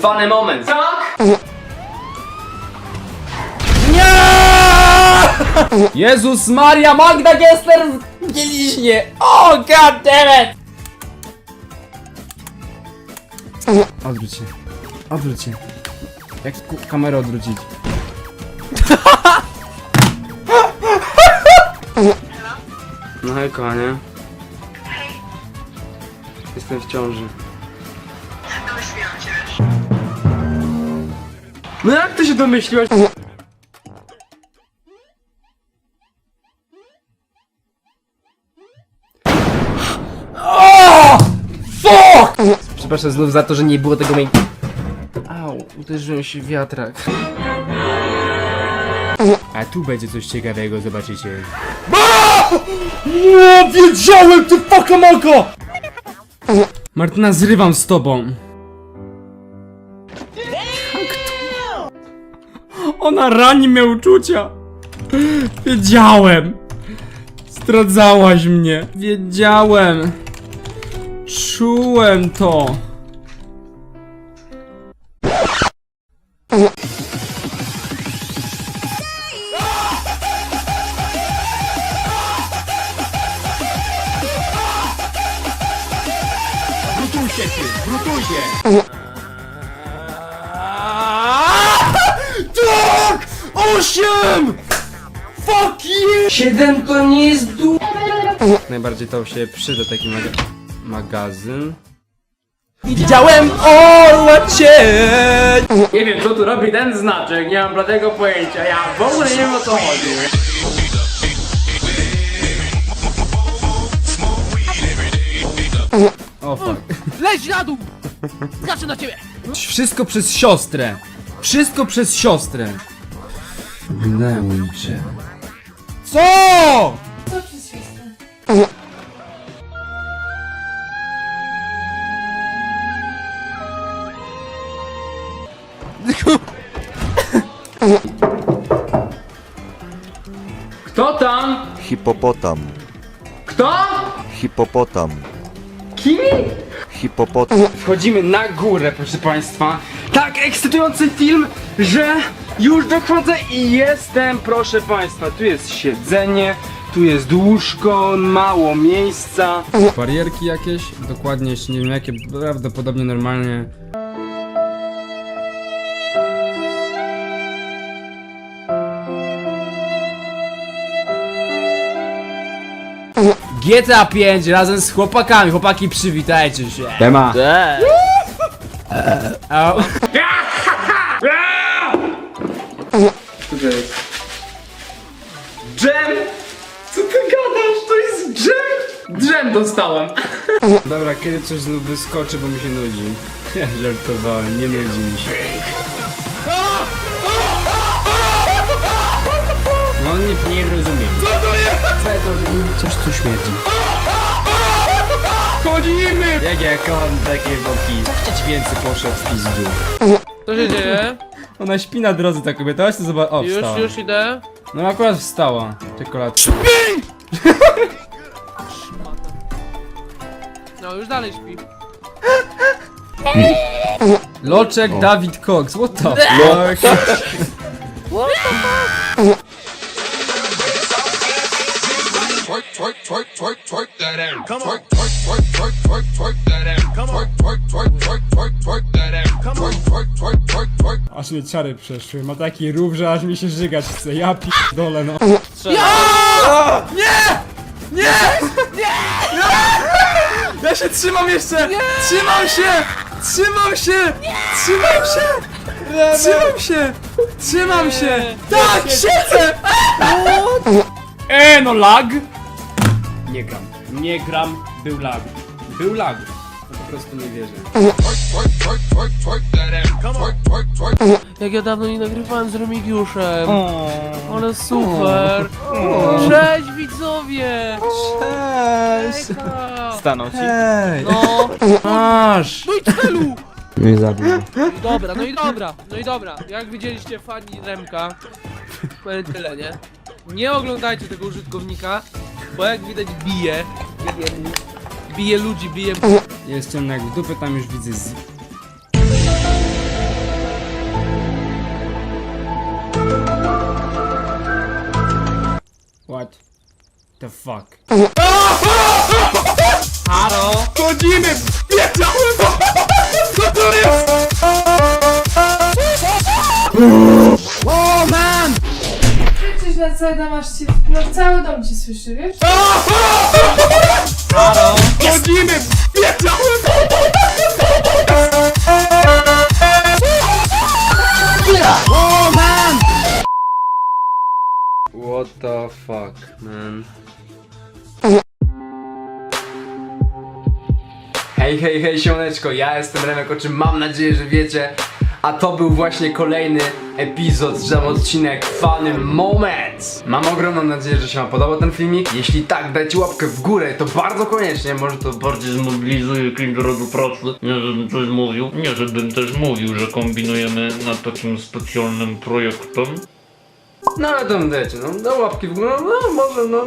Trwany moment. Tak? Jezus Maria, Magda Gessler w bieliźnie! O, god damn it! Odwróć się. Odwróć się. Jak kamerę odwrócić? No hej kochanie. Jestem w ciąży. No jak ty się domyśliłaś? Fuck! Przepraszam znów za to, że nie było tego main... Au, uderzyłem się w wiatrak. A tu będzie coś ciekawego, zobaczycie. No, wiedziałem, ty fucka moko! Martyna, zrywam z tobą. Ona rani mnie uczucia. Wiedziałem. Zdradzałaś mnie. Wiedziałem. Czułem to. Brutusie ty! Osiem! Fuck you! Siedem to nie jest du... Najbardziej to się przyda taki maga magazyn. Widziałem orła cień! Nie wiem co tu robi ten znaczek, nie mam bladego pojęcia. Ja w ogóle nie wiem o co chodzi. O fuck. Leć na dół! Skaczę na ciebie! Wszystko przez siostrę. Wszystko przez siostrę. Gnęły cię. Co? Kto tam? Hipopotam. Kto? Hipopotam. Kim? Hipopotam. Wchodzimy na górę, proszę państwa. Tak ekscytujący film, że już dochodzę i jestem, proszę państwa. Tu jest siedzenie, tu jest łóżko, mało miejsca. Barierki jakieś? Dokładnie jeszcze nie wiem jakie, prawdopodobnie normalnie. GTA 5 razem z chłopakami. Chłopaki, przywitajcie się. Tema. Au. Co to jest? Dżem! Co ty gadasz? To jest dżem! Dżem dostałem. Dobra, kiedy coś znów wyskoczy, bo mi się nudzi. Ja żartowałem, nie nudzi mi się. No nie, nie rozumiem. Co to jest? Coś tu śmierdzi. Chodzimy! Jak ja kocham takie boki. Co chcieć więcej poszedł w pizdu. Co się dzieje? Ona śpi na drodze ta kobieta, to zobacz. O, Już, wstała. już idę. No akurat wstała. Czekoladka. No, już dalej śpi. Loczek Dawid Cox, what the fuck? twerk, twerk, twerk, twerk, twerk that ass. Come on. Twerk, twerk, twerk, twerk, twerk that ass. Come on. Twerk, twerk, twerk, twerk, twerk that ass. Come on. Twerk, twerk, twerk, twerk. Aż mnie ciary przeszły, ma taki rów, że aż mi się żygać chce, ja dole no. Ja się trzymam jeszcze! Trzymam się! Trzymam się! Trzymam się! Trzymam się! Trzymam się! Tak, siedzę! E, no lag! Nie gram. Nie gram, był lag. Był lag. No po prostu nie wierzę. Jak ja dawno nie nagrywałem z Remigiuszem. Ale super. Cześć widzowie! Cześć! Stanął ci? Hej! No, Masz! no i celu! Nie zabił. Dobra, no i dobra, no i dobra. Jak widzieliście fani Remka, powiem tyle, nie? Nie oglądajcie tego użytkownika, bo jak widać bije. Bije, ludzi, bije... Jestem jak w tam już widzę z... What the fuck? Haro! Chodzimy! Wiedziałem! Co to jest? Na cały dom, aż ci, no cały dom cię słyszy, wiesz? Halo? Chodzimy! Wiedziałem! What the fuck, man? Hej, hej, hej, siemaneczko, ja jestem Remek, o czym mam nadzieję, że wiecie. A to był właśnie kolejny epizod, czy tam odcinek Funny Moments. Mam ogromną nadzieję, że się wam podobał ten filmik. Jeśli tak, dajcie łapkę w górę, to bardzo koniecznie, może to bardziej zmobilizuje Kindle do pracy. Nie żebym coś mówił, nie żebym też mówił, że kombinujemy nad takim specjalnym projektem. No ale tam wiecie, no, no łapki w górę, no może, no,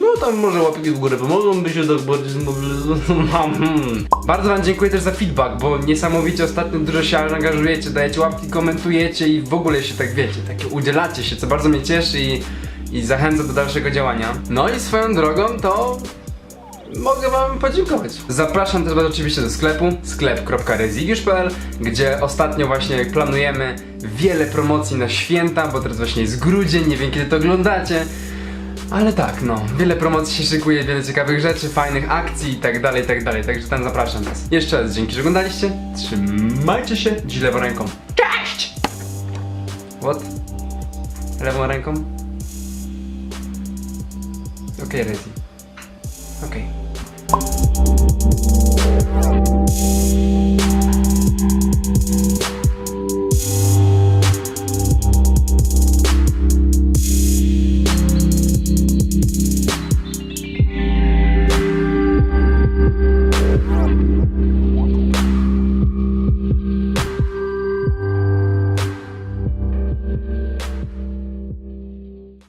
no tam może łapki w górę pomogą, by się tak bardziej zmobilizować. Hmm. Bardzo wam dziękuję też za feedback, bo niesamowicie ostatnio dużo się angażujecie, dajecie łapki, komentujecie i w ogóle się tak wiecie, takie udzielacie się, co bardzo mnie cieszy i, i zachęca do dalszego działania. No i swoją drogą to mogę wam podziękować. Zapraszam też was oczywiście do sklepu sklep.rezigiusz.pl gdzie ostatnio właśnie planujemy wiele promocji na święta, bo teraz właśnie jest grudzień, nie wiem kiedy to oglądacie. Ale tak, no, wiele promocji się szykuje, wiele ciekawych rzeczy, fajnych akcji i tak dalej, i tak dalej, także tam zapraszam was. Jeszcze raz dzięki, że oglądaliście, trzymajcie się, dziś lewą ręką. Cześć! What? Lewą ręką? Okej, Rezi. Okay.